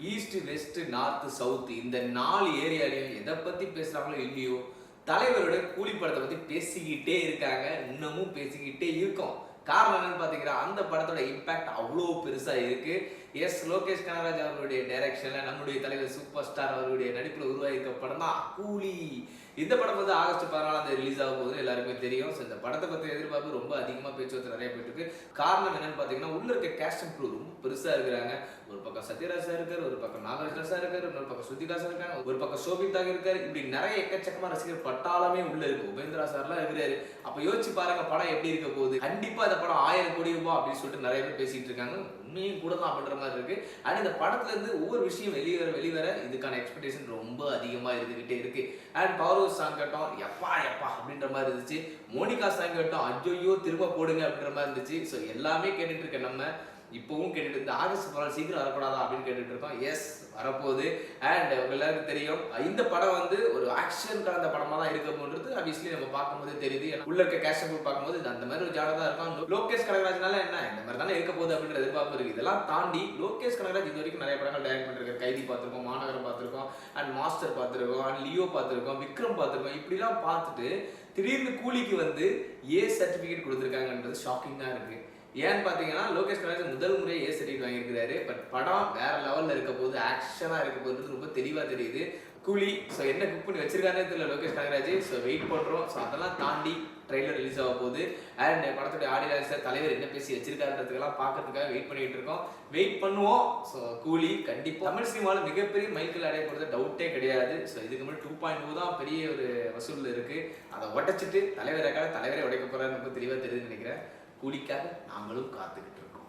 East west north south இந்த நாலு ஏரியாலையும் எதை பற்றி பேசுகிறாங்களோ இல்லையோ தலைவரோட கூலி படத்தை பற்றி பேசிக்கிட்டே இருக்காங்க. இன்னமும் பேசிக்கிட்டே இருக்கோம். காரணம் என்னன்னு பார்த்தீங்கன்னா அந்த படத்தோட இம்பாக்ட் அவ்வளோ பெருசாக இருக்கு. எஸ் லோகேஷ் கனகராஜ் அவர்களுடைய டைரக்ஷனில் நம்முடைய தலைவர் சூப்பர் ஸ்டார் அவருடைய நடிப்பில் உருவாகிருக்க படம் தான் கூலி. இந்த படம் வந்து ஆகஸ்ட் பதினாலாம் தேதி ரிலீஸ் ஆக போகுது எல்லாருக்குமே தெரியும். ஸோ இந்த படத்தை பற்றி எதிர்பார்ப்பு ரொம்ப அதிகமாக பேச்சுவார்த்தை நிறைய போயிட்டு இருக்கு. காரணம் என்னன்னு பார்த்தீங்கன்னா உள்ள இருக்க கேஸ்ட் அண்ட் க்ரூ ரொம்ப பெருசாக இருக்கிறாங்க. ஒரு பக்கம் சத்யராஜ் சார் ஒரு பக்கம் நாகார்ஜுன சார் இருக்காரு இன்னொரு பக்கம் ஸ்ருதிகா சார் இருக்காங்க. ஒரு பக்கம் சோபிதாக இருக்கார். இப்படி நிறைய எக்கச்சக்கமாக ரசிகர் பட்டாளமே உள்ள இருக்கு. உபேந்திரா சார்லாம் இருக்கிறாரு. அப்போ யோசிச்சு பாருங்க படம் எப்படி இருக்க போகுது? கண்டிப்பாக இந்த படம் ஆயிரம் கோடி அப்படின்னு சொல்லிட்டு நிறைய பேர் பேசிட்டு இருக்காங்க. உண்மையும் கூட தான் அப்படின்ற மாதிரி இருக்கு. அண்ட் இந்த படத்துல இருந்து ஒவ்வொரு விஷயம் வெளிவர வெளிவர இதுக்கான எக்ஸ்பெக்டேஷன் ரொம்ப அதிகமா இருந்துகிட்டே இருக்கு. அண்ட் பவர் சாங் கட்டம் எப்பா எப்பா அப்படின்ற மாதிரி இருந்துச்சு. மோனிகா சாங் கேட்டோம் ஐயோ திரும்ப போடுங்க அப்படின்ற மாதிரி இருந்துச்சு. ஸோ எல்லாமே கேட்டுட்டு இருக்க நம்ம. இப்போவும் கேட்டுட்டு இந்த ஆகஸ்ட் படம் சீக்கிரம் வரக்கூடாதா அப்படின்னு கேட்டுட்டு இருக்கோம். எஸ் வரப்போகுது. அண்ட் உங்க எல்லாருக்கும் தெரியும் இந்த படம் வந்து ஒரு ஆக்ஷன் கலந்த படமா தான் இருக்க போன்றது அபியஸ்லி நம்ம பார்க்கும்போது தெரியுது. உள்ள இருக்க கேஷ் பார்க்கும்போது அந்த மாதிரி ஒரு ஜாடா தான் இருக்கும். லோகேஷ் கனகராஜ்னால என்ன? இந்த மாதிரி தானே இருக்க போகுது அப்படின்ற எதிர்பார்ப்பு இருக்கு. இதெல்லாம் தாண்டி லோகேஷ் கனகராஜ் இது வரைக்கும் நிறைய படங்கள் டைரக்ட் பண்ணிருக்காரு. கைதி பார்த்திருக்கோம் மாநகரம் பார்த்திருக்கோம் அண்ட் மாஸ்டர் பார்த்திருக்கோம் அண்ட் லியோ பார்த்திருக்கோம் விக்ரம் பார்த்திருக்கோம். இப்படிலாம் பார்த்துட்டு திடீர்னு கூலிக்கு வந்து ஏ சர்டிபிகேட் கொடுத்துருக்காங்கன்றது ஷாக்கிங்காக இருக்குது ஏன்னு பார்த்தீங்கன்னா லோகேஷ் கனகராஜ் முதல் முறையே ஏ சர்டிஃபிகேட் வாங்கியிருக்கிறாரு. பட் படம் வேற லெவலில் இருக்க போது ஆக்ஷனாக இருக்க போகிறது ரொம்ப தெளிவாக தெரியுது. கூலி ஸோ என்ன குக் பண்ணி வச்சிருக்காருன்னு தெரியல லோகேஷ் கனகராஜ். ஸோ வெயிட் பண்ணுறோம் ஸோ அதெல்லாம் தாண்டி ட்ரெய்லர் ரிலீஸ் ஆக போகுது. அண்ட் படத்துடைய ஆடியோ தலைவர் என்ன பேசி வச்சிருக்காருன்றதுக்கெல்லாம் பார்க்கறதுக்காக வெயிட் பண்ணிட்டு இருக்கோம். வெயிட் பண்ணுவோம். ஸோ கூலி கண்டிப்பாக தமிழ் சினிமாவில் மிகப்பெரிய மைக்கில் அடைய போகிறது டவுட்டே கிடையாது. ஸோ இதுக்கு முன்னாடி டூ பாயிண்ட் டூ தான் பெரிய ஒரு வசூலில் இருக்குது அதை உடைச்சிட்டு தலைவரைக்காக தலைவரை உடைக்க போகிறாருன்னு ரொம்ப தெளிவாக தெரியுதுன்னு நினைக்கிறேன். கூலிக்காக நாங்களும் காத்துக்கிட்டு இருக்கோம்.